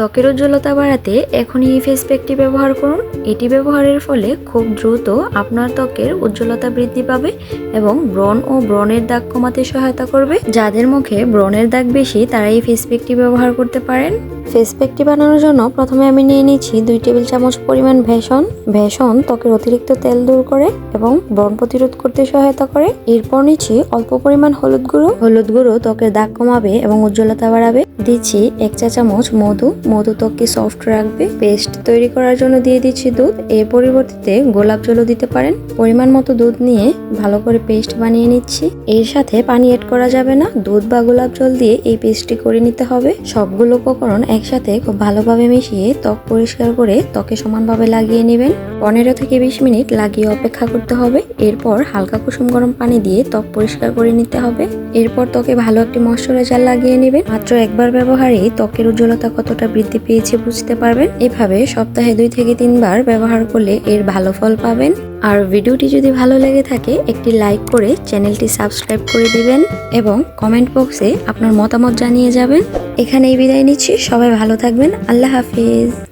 ত্বকের উজ্জ্বলতা বাড়াতে এখনই এই ফেস প্যাকটি ব্যবহার করুন। এটি ব্যবহারের ফলে খুব দ্রুত আপনার ত্বকের উজ্জ্বলতা বৃদ্ধি পাবে এবং ব্রণ ও ব্রণের দাগ কমাতে সহায়তা করবে। যাদের মুখে ব্রণের দাগ বেশি, তারা এই ফেস প্যাকটি ব্যবহার করতে পারেন। ফেস প্যাকটি বানানোর জন্য প্রথমে আমি নিয়ে নিচ্ছি দুই টেবিল চামচ পরিমাণ ভেষণ। ভেষণ ত্বকের অতিরিক্ত তেল দূর করে এবং ব্রণ প্রতিরোধ করতে সহায়তা করে। এরপর নিচ্ছি অল্প পরিমাণ হলুদ গুঁড়ো। হলুদ গুঁড়ো ত্বকের দাগ কমাবে এবং উজ্জ্বলতা বাড়াবে। দিচ্ছি এক চা চামচ মধু। মধু ত্বককে সফট রাখবে। পেস্ট তৈরি করার জন্য দিয়ে দিচ্ছি দুধ। এর পরিবর্তে গোলাপ জলও দিতে পারেন। পরিমাণ মতো দুধ নিয়ে ভালো করে পেস্ট বানিয়ে নিচ্ছি। এর সাথে পানি এড করা যাবে না। দুধ বা গোলাপ জল দিয়ে এই পেস্টটি করে নিতে হবে। সবগুলো উপকরণ একসাথে খুব ভালোভাবে মিশিয়ে ত্বক পরিষ্কার করে ত্বকে সমানভাবে লাগিয়ে নেবেন। পনেরো থেকে বিশ মিনিট লাগিয়ে অপেক্ষা করতে হবে। এরপর হালকা কুসুম গরম পানি দিয়ে ত্বক পরিষ্কার করে নিতে হবে। এরপর ত্বকে ভালো একটি ময়শ্চারাইজার লাগিয়ে নেবেন। মাত্র একবার ব্যবহারেই ত্বকের উজ্জ্বলতা কতটা বৃদ্ধি পেয়েছে বুঝতে পারবেন। এভাবে সপ্তাহে দুই থেকে তিনবার ব্যবহার করলে এর ভালো ফল পাবেন। আর ভিডিওটি যদি ভালো লেগে থাকে, একটি লাইক করে চ্যানেলটি সাবস্ক্রাইব করে দিবেন এবং কমেন্ট বক্সে আপনার মতামত জানিয়ে যাবেন। এখানেই বিদায় নিচ্ছি। সবাই ভালো থাকবেন। আল্লাহ হাফিজ।